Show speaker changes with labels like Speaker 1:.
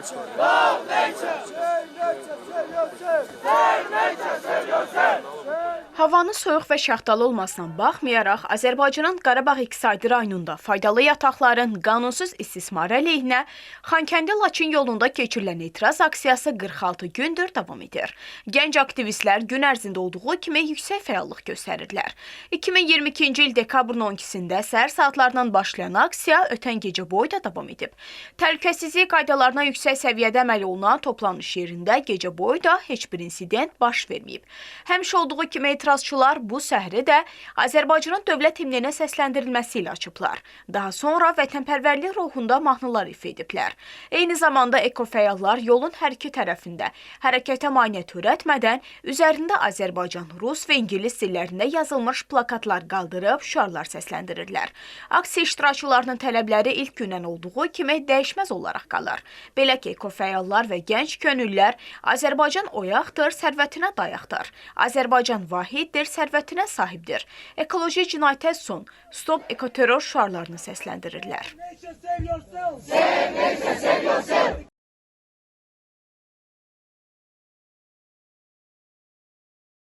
Speaker 1: nature. Love nature. Havanın soyuq və şaxtalı olmasına baxmayaraq, Azərbaycanın Qarabağ iqtisadi rayonunda faydalı yataqların qanunsuz istismarı əleyhinə Xankəndi-Laçın yolunda keçirilən etiraz aksiyası 46 gündür davam edir. Gənc aktivistlər gün ərzində olduğu kimi yüksək fəallıq göstərirlər. 2022-ci il dekabrın 12-sində səhər saatlarından başlayan aksiya ötən gecə boyu da davam edib. Təhlükəsizlik qaydalarına yüksək səviyyədə əməl olunan toplanış yerində gecə boyu da heç bir insident baş verməyib. Həmişə olduğu kimi etirazçılar bu səhri də Azərbaycanın dövlət himninə səsləndirilməsi ilə açıblar. Daha sonra vətənpərvərlik ruhunda mahnılar ifa ediblər. Eyni zamanda ekofəallar yolun hər iki tərəfində hərəkətə maneə törətmədən üzərində Azərbaycan, rus və ingilis dillərində yazılmış plakatlar qaldırıb şüarlar səsləndirirlər. Aksiya iştirakçılarının tələbləri ilk gündən olduğu kimi dəyişməz olaraq qalır. Belə ki, ekofəallar və gənc könüllülər Azərbaycan oyaqdır, sərvətinə dayaqdır. Azərbaycan vahiddir, sərvətinə sahibdir. Ekoloji cinayətə son, stop ekoterror şüarlarını səsləndirirlər.
Speaker 2: Save yourself. Save.